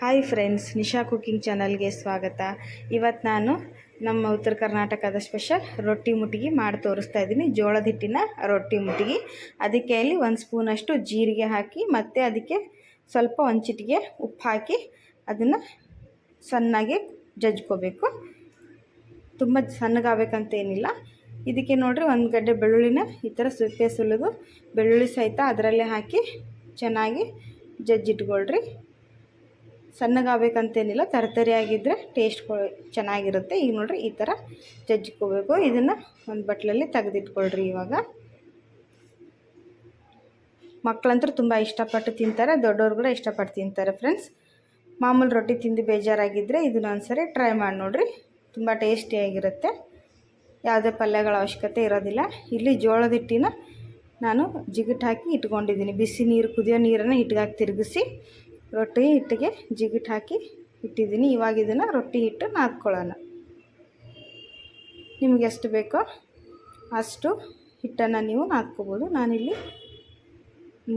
Hi friends, Nisha cooking ಚಾನಲ್ಗೆ ಸ್ವಾಗತ. ಇವತ್ತು ನಾನು ನಮ್ಮ ಉತ್ತರ ಕರ್ನಾಟಕದ ಸ್ಪೆಷಲ್ ರೊಟ್ಟಿ ಮುಟ್ಟಿಗೆ ಮಾಡಿ ತೋರಿಸ್ತಾ ಇದ್ದೀನಿ. ಜೋಳದ ಹಿಟ್ಟಿನ ರೊಟ್ಟಿ ಮುಟ್ಟಿಗೆ ಅದಕ್ಕೆ ಅಲ್ಲಿ ಒಂದು ಸ್ಪೂನಷ್ಟು ಜೀರಿಗೆ ಹಾಕಿ, ಮತ್ತು ಅದಕ್ಕೆ ಸ್ವಲ್ಪ ಒಂದು ಚಿಟಿಗೆ ಉಪ್ಪು ಹಾಕಿ ಅದನ್ನು ಸಣ್ಣಗೆ ಜಜ್ಕೋಬೇಕು. ತುಂಬ ಸಣ್ಣಗಾಗಬೇಕಂತೇನಿಲ್ಲ ಇದಕ್ಕೆ ನೋಡಿರಿ ಒಂದು ಗಡ್ಡೆ ಬೆಳ್ಳುಳ್ಳಿನ ಈ ಥರ ಸುಪ್ಪೆ ಸುಲಿದು ಬೆಳ್ಳುಳ್ಳಿ ಸಹಿತ ಅದರಲ್ಲೇ ಹಾಕಿ ಚೆನ್ನಾಗಿ ಜಜ್ಜಿಟ್ಕೊಳ್ರಿ. ಸಣ್ಣಗಾಗಬೇಕಂತೇನಿಲ್ಲ ತರತರಿಯಾಗಿದ್ದರೆ ಟೇಸ್ಟ್ ಚೆನ್ನಾಗಿರುತ್ತೆ. ಈಗ ನೋಡಿರಿ ಈ ಥರ ಜಜ್ಜಿಕೋಬೇಕು. ಇದನ್ನು ಒಂದು ಬಟ್ಲಲ್ಲಿ ತೆಗೆದಿಟ್ಕೊಳ್ರಿ ಇವಾಗ. ಮಕ್ಕಳಂತೂ ತುಂಬ ಇಷ್ಟಪಟ್ಟು ತಿಂತಾರೆ, ದೊಡ್ಡವ್ರು ಕೂಡ ಇಷ್ಟಪಟ್ಟು ತಿಂತಾರೆ ಫ್ರೆಂಡ್ಸ್ ಮಾಮೂಲಿ ರೊಟ್ಟಿ ತಿಂದು ಬೇಜಾರಾಗಿದ್ದರೆ ಇದನ್ನ ಒಂದ್ಸರಿ ಟ್ರೈ ಮಾಡಿ ನೋಡಿರಿ. ತುಂಬ ಟೇಸ್ಟಿಯಾಗಿರುತ್ತೆ ಯಾವುದೇ ಪಲ್ಯಗಳ ಅವಶ್ಯಕತೆ ಇರೋದಿಲ್ಲ. ಇಲ್ಲಿ ಜೋಳದ ಹಿಟ್ಟಿನ ನಾನು ಜಿಗಿಟ್ ಹಾಕಿ ಇಟ್ಕೊಂಡಿದ್ದೀನಿ. ಬಿಸಿ ನೀರು, ಕುದಿಯೋ ನೀರನ್ನು ಹಿಟ್ಟಿಗೆ ತಿರುಗಿಸಿ. ರೊಟ್ಟಿ ಹಿಟ್ಟಿಗೆ ಜಿಗಿಟ್ ಹಾಕಿ ಇಟ್ಟಿದ್ದೀನಿ. ಇವಾಗ ಇದನ್ನು ರೊಟ್ಟಿ ಹಿಟ್ಟು ನಾದ್ಕೊಳ್ಳೋಣ. ನಿಮಗೆ ಎಷ್ಟು ಬೇಕೋ ಅಷ್ಟು ಹಿಟ್ಟನ್ನು ನೀವು ನಾದ್ಕೋಬೋದು. ನಾನಿಲ್ಲಿ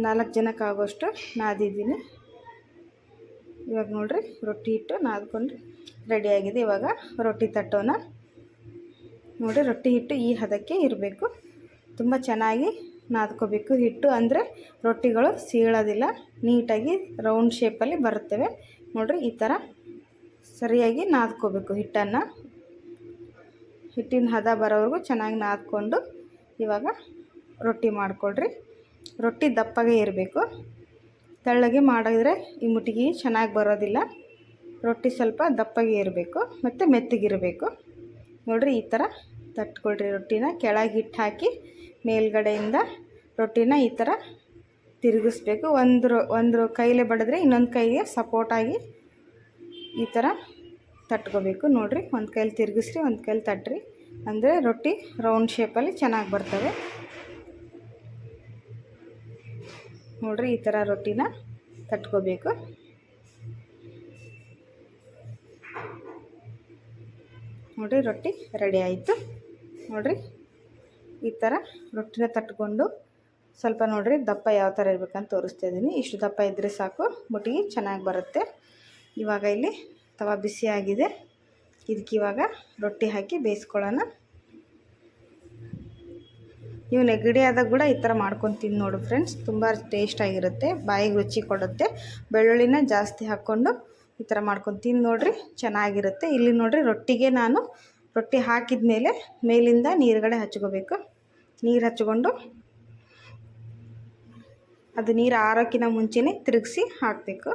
ನಾಲ್ಕು ಜನಕ್ಕಾಗೋಷ್ಟು ನಾದಿದ್ದೀನಿ. ಇವಾಗ ನೋಡಿರಿ, ರೊಟ್ಟಿ ಹಿಟ್ಟು ನಾದ್ಕೊಂಡು ರೆಡಿಯಾಗಿದೆ ಇವಾಗ ರೊಟ್ಟಿ ತಟ್ಟೋಣ. ನೋಡಿ ರೊಟ್ಟಿ ಹಿಟ್ಟು ಈ ಹದಕ್ಕೆ ಇರಬೇಕು. ತುಂಬ ಚೆನ್ನಾಗಿ ನಾದ್ಕೋಬೇಕು. ಹಿಟ್ಟು ಅಂದರೆ ರೊಟ್ಟಿಗಳು ಸೀಳೋದಿಲ್ಲ. ನೀಟಾಗಿ ರೌಂಡ್ ಶೇಪಲ್ಲಿ ಬರುತ್ತವೆ. ನೋಡಿರಿ, ಈ ಥರ ಸರಿಯಾಗಿ ನಾದ್ಕೋಬೇಕು ಹಿಟ್ಟನ್ನು. ಹಿಟ್ಟಿನ ಹದ ಬರೋವರೆಗೂ ಚೆನ್ನಾಗಿ ನಾದ್ಕೊಂಡು ಇವಾಗ ರೊಟ್ಟಿ ಮಾಡಿಕೊಳ್ರಿ. ರೊಟ್ಟಿ ದಪ್ಪಗೆ ಇರಬೇಕು. ತೆಳ್ಳಗೆ ಮಾಡಿದ್ರೆ ಈ ಮುಟ್ಟಿಗೆ ಚೆನ್ನಾಗಿ ಬರೋದಿಲ್ಲ. ರೊಟ್ಟಿ ಸ್ವಲ್ಪ ದಪ್ಪಗೆ ಇರಬೇಕು. ಮತ್ತು ಮೆತ್ತಗಿರಬೇಕು. ನೋಡಿರಿ, ಈ ಥರ ತಟ್ಕೊಳ್ರಿ ರೊಟ್ಟಿನ. ಕೆಳಗೆ ಹಿಟ್ಟು ಹಾಕಿ ಮೇಲ್ಗಡೆಯಿಂದ ರೊಟ್ಟಿನ ಈ ಥರ ತಿರುಗಿಸ್ಬೇಕು. ಒಂದು ಒಂದು ಕೈಲೇ ಬಡಿದ್ರೆ ಇನ್ನೊಂದು ಕೈಗೆ ಸಪೋರ್ಟಾಗಿ ಈ ಥರ ತಟ್ಕೋಬೇಕು. ನೋಡಿರಿ, ಒಂದು ಕೈಲಿ ತಿರುಗಿಸ್ರಿ, ಒಂದು ಕೈಲಿ ತಟ್ರಿ. ಅಂದರೆ ರೊಟ್ಟಿ ರೌಂಡ್ ಶೇಪಲ್ಲಿ ಚೆನ್ನಾಗಿ ಬರ್ತವೆ. ನೋಡಿರಿ, ಈ ಥರ ರೊಟ್ಟಿನ ತಟ್ಕೋಬೇಕು. ನೋಡಿರಿ, ರೊಟ್ಟಿ ರೆಡಿ ಆಯಿತು. ನೋಡಿರಿ. ಈ ಥರ ರೊಟ್ಟಿನ ತಟ್ಕೊಂಡು ಸ್ವಲ್ಪ ನೋಡಿರಿ ದಪ್ಪ ಯಾವ ಥರ ಇರಬೇಕಂತ ತೋರಿಸ್ತಾ ಇದ್ದೀನಿ ಇಷ್ಟು ದಪ್ಪ ಇದ್ದರೆ ಸಾಕು ಮುಟ್ಟಿಗೆ ಚೆನ್ನಾಗಿ ಬರುತ್ತೆ. ಇವಾಗ ಇಲ್ಲಿ ತವ ಬಿಸಿ ಆಗಿದೆ. ಇದಕ್ಕೆ ಇವಾಗ ರೊಟ್ಟಿ ಹಾಕಿ ಬೇಯಿಸ್ಕೊಳ್ಳೋಣ. ನೀವು ನೆಗಡಿ ಆದಾಗ ಕೂಡ ಈ ಥರ ಮಾಡ್ಕೊಂಡು ತಿಂದು ನೋಡು ಫ್ರೆಂಡ್ಸ್, ತುಂಬ ಟೇಸ್ಟಾಗಿರುತ್ತೆ ಬಾಯಿಗೆ ರುಚಿ ಕೊಡುತ್ತೆ. ಬೆಳ್ಳುಳ್ಳಿನ ಜಾಸ್ತಿ ಹಾಕ್ಕೊಂಡು ಈ ಥರ ಮಾಡ್ಕೊಂಡು ತಿಂದು ನೋಡಿರಿ, ಚೆನ್ನಾಗಿರುತ್ತೆ. ಇಲ್ಲಿ ನೋಡಿರಿ ರೊಟ್ಟಿಗೆ ನಾನು ರೊಟ್ಟಿ ಹಾಕಿದ ಮೇಲೆ ಮೇಲಿಂದ ನೀರುಗಡೆ ಹಚ್ಕೋಬೇಕು. ನೀರು ಹಚ್ಕೊಂಡು ಅದು ನೀರು ಆರೋಕ್ಕಿಂತ ಮುಂಚೆನೇ ತಿರುಗಿಸಿ ಹಾಕಬೇಕು.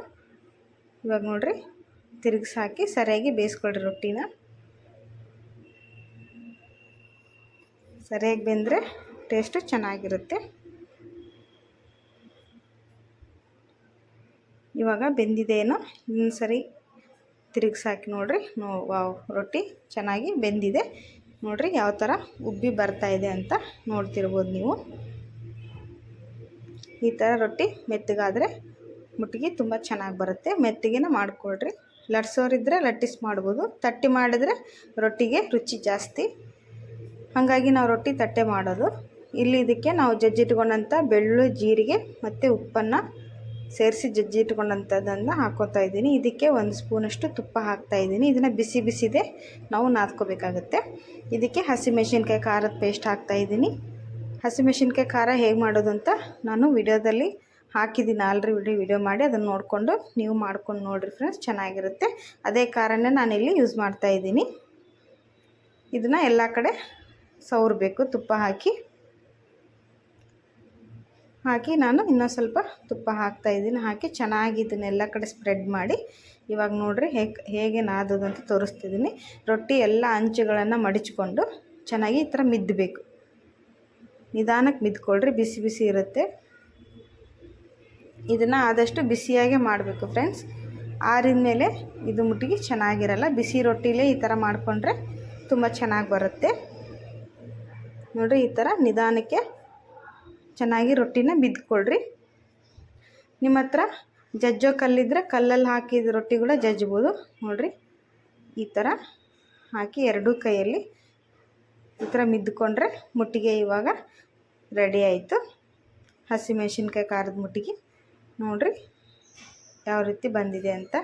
ಇವಾಗ ನೋಡಿರಿ ತಿರುಗಿಸಿ ಹಾಕಿ ಸರಿಯಾಗಿ ಬೇಯಿಸ್ಕೊಳ್ರಿ ರೊಟ್ಟಿನ. ಸರಿಯಾಗಿ ಬೆಂದರೆ ಟೇಸ್ಟು ಚೆನ್ನಾಗಿರುತ್ತೆ. ಇವಾಗ ಬೆಂದಿದೆ ಏನೋ ಇನ್ನೊಂದು ಸರಿ ತಿರುಗಿಸಿ ಹಾಕಿ ನೋಡಿರಿ. ನೋ, ವಾವ್, ರೊಟ್ಟಿ ಚೆನ್ನಾಗಿ ಬೆಂದಿದೆ. ನೋಡಿರಿ ಯಾವ ಥರ ಉಬ್ಬಿ ಬರ್ತಾ ಇದೆ ಅಂತ ನೋಡ್ತಿರ್ಬೋದು ನೀವು. ಈ ಥರ ರೊಟ್ಟಿ ಮೆತ್ತಗಾದರೆ ಮುಟ್ಟಿಗೆ ತುಂಬ ಚೆನ್ನಾಗಿ ಬರುತ್ತೆ. ಮೆತ್ತಗಿನ ಮಾಡಿಕೊಡ್ರಿ ಲಟ್ಸೋರಿದ್ರೆ ಲಟ್ಟಿಸ್ ಮಾಡ್ಬೋದು. ತಟ್ಟಿ ಮಾಡಿದರೆ ರೊಟ್ಟಿಗೆ ರುಚಿ ಜಾಸ್ತಿ. ಹಾಗಾಗಿ ನಾವು ರೊಟ್ಟಿ ತಟ್ಟೆ ಮಾಡೋದು. ಇಲ್ಲಿ ಇದಕ್ಕೆ ನಾವು ಜಜ್ಜಿಟ್ಕೊಂಡಂಥ ಬೆಳ್ಳುಳ್ಳಿ, ಜೀರಿಗೆ ಮತ್ತು ಉಪ್ಪನ್ನು ಸೇರಿಸಿ ಜಜ್ಜಿ ಇಟ್ಕೊಂಡಂಥದ್ದನ್ನು ಹಾಕ್ಕೊತಾ ಇದ್ದೀನಿ. ಇದಕ್ಕೆ ಒಂದು ಸ್ಪೂನಷ್ಟು ತುಪ್ಪ ಹಾಕ್ತಾ ಇದ್ದೀನಿ. ಇದನ್ನು ಬಿಸಿ ಬಿಸಿದೆ ನಾವು ನಾದ್ಕೋಬೇಕಾಗುತ್ತೆ. ಇದಕ್ಕೆ ಹಸಿಮೆಣಸಿನ್ಕಾಯಿ ಖಾರದ ಪೇಸ್ಟ್ ಹಾಕ್ತಾ ಇದ್ದೀನಿ. ಹಸಿಮೆಣಸಿನ್ಕಾಯಿ ಖಾರ ಹೇಗೆ ಮಾಡೋದು ಅಂತ ನಾನು ವಿಡಿಯೋದಲ್ಲಿ ಹಾಕಿದ್ದೀನಿ. ಆಲ್ರೆಡಿ ವಿಡಿಯೋ ಮಾಡಿ ಅದನ್ನು ನೋಡಿಕೊಂಡು ನೀವು ಮಾಡ್ಕೊಂಡು ನೋಡಿರಿ ಫ್ರೆಂಡ್ಸ್, ಚೆನ್ನಾಗಿರುತ್ತೆ. ಅದೇ ಖಾರನೇ ನಾನಿಲ್ಲಿ ಯೂಸ್ ಮಾಡ್ತಾ ಇದ್ದೀನಿ. ಇದನ್ನು ಎಲ್ಲ ಕಡೆ ಸವರಬೇಕು, ತುಪ್ಪ ಹಾಕಿ. ಹಾಕಿ ನಾನು ಇನ್ನೂ ಸ್ವಲ್ಪ ತುಪ್ಪ ಹಾಕ್ತಾಯಿದ್ದೀನಿ ಹಾಕಿ ಚೆನ್ನಾಗಿ ಇದನ್ನೆಲ್ಲ ಕಡೆ ಸ್ಪ್ರೆಡ್ ಮಾಡಿ. ಇವಾಗ ನೋಡಿರಿ ಹೇಗೆ ಹೇಗೆ ನಾದದಂತ ತೋರಿಸ್ತಿದ್ದೀನಿ. ರೊಟ್ಟಿ ಎಲ್ಲ ಅಂಚುಗಳನ್ನು ಮಡಿಚ್ಕೊಂಡು ಚೆನ್ನಾಗಿ ಈ ಥರ ಮಿದ್ದಬೇಕು ನಿಧಾನಕ್ಕೆ ಮಿದ್ಕೊಳ್ರಿ, ಬಿಸಿ ಬಿಸಿ ಇರುತ್ತೆ. ಇದನ್ನು ಆದಷ್ಟು ಬಿಸಿಯಾಗೆ ಮಾಡಬೇಕು ಫ್ರೆಂಡ್ಸ್ ಆರಿದ ಮೇಲೆ ಇದು ಮುಟ್ಟಿಗೆ ಚೆನ್ನಾಗಿರಲ್ಲ, ಬಿಸಿ ರೊಟ್ಟಿಲೇ ಈ ಥರ ಮಾಡಿಕೊಂಡ್ರೆ ತುಂಬ ಚೆನ್ನಾಗಿ ಬರುತ್ತೆ. ನೋಡಿರಿ ಈ ಥರ ನಿಧಾನಕ್ಕೆ ಚೆನ್ನಾಗಿ ರೊಟ್ಟಿನ ಬಿದ್ದುಕೊಳ್ರಿ ನಿಮ್ಮ ಹತ್ರ ಜಜ್ಜೋ ಕಲ್ಲಿದ್ದರೆ ಕಲ್ಲಲ್ಲಿ ಹಾಕಿದ ರೊಟ್ಟಿ ಕೂಡ ಜಜ್ಬೋದು. ನೋಡಿರಿ, ಈ ಥರ ಹಾಕಿ ಎರಡೂ ಕೈಯಲ್ಲಿ ಈ ಥರ ಮಿದ್ದುಕೊಂಡ್ರೆ ಮುಟ್ಟಿಗೆ ಇವಾಗ ರೆಡಿ ಆಯಿತು. ಹಸಿಮೆಣ್ಸಿನ್ಕಾಯಿ ಖಾರದ ಮುಟ್ಟಿಗೆ. ನೋಡಿರಿ, ಯಾವ ರೀತಿ ಬಂದಿದೆ ಅಂತ.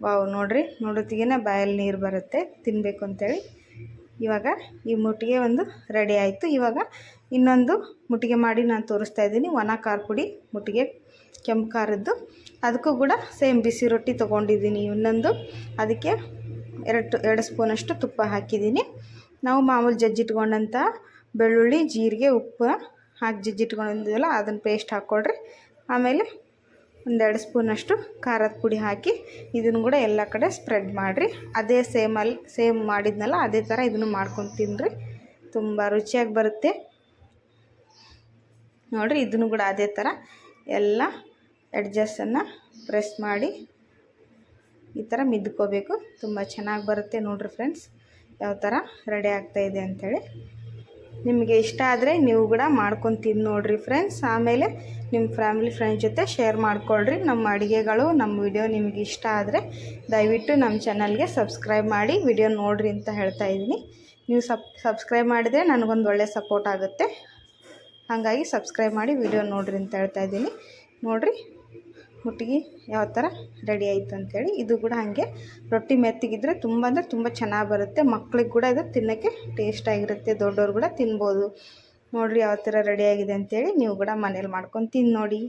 ವಾವ್, ನೋಡಿರಿ ನೋಡೋತ್ತಿಗೆ ಬಾಯಲ್ಲಿ ನೀರು ಬರುತ್ತೆ ತಿನ್ನಬೇಕು ಅಂತೇಳಿ. ಇವಾಗ ಈ ಮುಟ್ಟಿಗೆ ಒಂದು ರೆಡಿ ಆಯಿತು. ಇವಾಗ ಇನ್ನೊಂದು ಮುಟ್ಟಿಗೆ ಮಾಡಿ ನಾನು ತೋರಿಸ್ತಾ ಇದ್ದೀನಿ. ಒಣ ಖಾರ ಪುಡಿ, ಮುಟ್ಟಿಗೆ ಕೆಂಪು ಖಾರದ್ದು. ಅದಕ್ಕೂ ಕೂಡ ಸೇಮ್ ಬಿಸಿ ರೊಟ್ಟಿ ತೊಗೊಂಡಿದ್ದೀನಿ. ಇನ್ನೊಂದು ಅದಕ್ಕೆ ಎರಡು ಎರಡು ಸ್ಪೂನಷ್ಟು ತುಪ್ಪ ಹಾಕಿದ್ದೀನಿ. ನಾವು ಮಾಮೂಲು ಜಜ್ಜಿಟ್ಕೊಂಡಂಥ ಬೆಳ್ಳುಳ್ಳಿ, ಜೀರಿಗೆ, ಉಪ್ಪು ಹಾಕಿ ಜಜ್ಜಿಟ್ಕೊಂಡಿದ್ದೀವಲ್ಲ ಅದನ್ನು ಪೇಸ್ಟ್ ಹಾಕ್ಕೊಡ್ರಿ ಆಮೇಲೆ ಒಂದೆರಡು ಸ್ಪೂನಷ್ಟು ಖಾರದ ಪುಡಿ ಹಾಕಿ ಇದನ್ನು ಕೂಡ ಎಲ್ಲ ಕಡೆ ಸ್ಪ್ರೆಡ್ ಮಾಡಿರಿ. ಅದೇ ಸೇಮಲ್ಲಿ ಸೇಮ್ ಮಾಡಿದ್ನಲ್ಲ, ಅದೇ ಥರ ಇದನ್ನು ಮಾಡ್ಕೊಂಡು ತಿನ್ನಿರಿ ತುಂಬ ರುಚಿಯಾಗಿ ಬರುತ್ತೆ. ನೋಡಿರಿ ಇದನ್ನು ಕೂಡ ಅದೇ ಥರ ಎಲ್ಲ ಎಡ್ಜಸ್ಸನ್ನು ಪ್ರೆಸ್ ಮಾಡಿ ಈ ಥರ ಮಿದ್ಕೋಬೇಕು. ತುಂಬ ಚೆನ್ನಾಗಿ ಬರುತ್ತೆ ನೋಡಿರಿ ಫ್ರೆಂಡ್ಸ್. ಯಾವ ಥರ ರೆಡಿ ಆಗ್ತಾಯಿದೆ ಅಂಥೇಳಿ. ನಿಮಗೆ ಇಷ್ಟ ಆದರೆ ನೀವು ಕೂಡ ಮಾಡ್ಕೊಂಡು ತಿಂದು ನೋಡಿರಿ ಫ್ರೆಂಡ್ಸ್. ಆಮೇಲೆ ನಿಮ್ಮ ಫ್ಯಾಮಿಲಿ ಫ್ರೆಂಡ್ಸ್ ಜೊತೆ ಶೇರ್ ಮಾಡ್ಕೊಳ್ರಿ. ನಮ್ಮ ಅಡುಗೆಗಳು, ನಮ್ಮ ವಿಡಿಯೋ ನಿಮಗೆ ಇಷ್ಟ ಆದರೆ ದಯವಿಟ್ಟು ನಮ್ಮ ಚಾನಲ್ಗೆ ಸಬ್ಸ್ಕ್ರೈಬ್ ಮಾಡಿ ವಿಡಿಯೋ ನೋಡಿರಿ ಅಂತ ಹೇಳ್ತಾ ಇದ್ದೀನಿ. ನೀವು ಸಬ್, ಸಬ್ಸ್ಕ್ರೈಬ್ ಮಾಡಿದರೆ ನನಗೊಂದು ಒಳ್ಳೆ ಸಪೋರ್ಟ್ ಆಗುತ್ತೆ. ಹಾಗಾಗಿ ಸಬ್ಸ್ಕ್ರೈಬ್ ಮಾಡಿ ವಿಡಿಯೋ ನೋಡಿರಿ ಅಂತ ಹೇಳ್ತಾ ಇದ್ದೀನಿ. ನೋಡಿರಿ ಮುಟ್ಟಿಗೆ ಯಾವ ಥರ ರೆಡಿ ಆಯಿತು ಅಂಥೇಳಿ ಇದು ಕೂಡ ಹಾಗೆ ರೊಟ್ಟಿ ಮೆತ್ತಗಿದ್ರೆ ತುಂಬ ಅಂದರೆ ತುಂಬ ಚೆನ್ನಾಗಿ ಬರುತ್ತೆ. ಮಕ್ಳಿಗೆ ಕೂಡ ಇದು ತಿನ್ನೋಕ್ಕೆ ಟೇಸ್ಟಾಗಿರುತ್ತೆ ದೊಡ್ಡವ್ರು ಕೂಡ ತಿನ್ಬೋದು. ನೋಡಿರಿ ಯಾವ ಥರ ರೆಡಿಯಾಗಿದೆ ಅಂಥೇಳಿ ನೀವು ಕೂಡ ಮನೇಲಿ ಮಾಡ್ಕೊಂಡು ತಿಂದು ನೋಡಿ.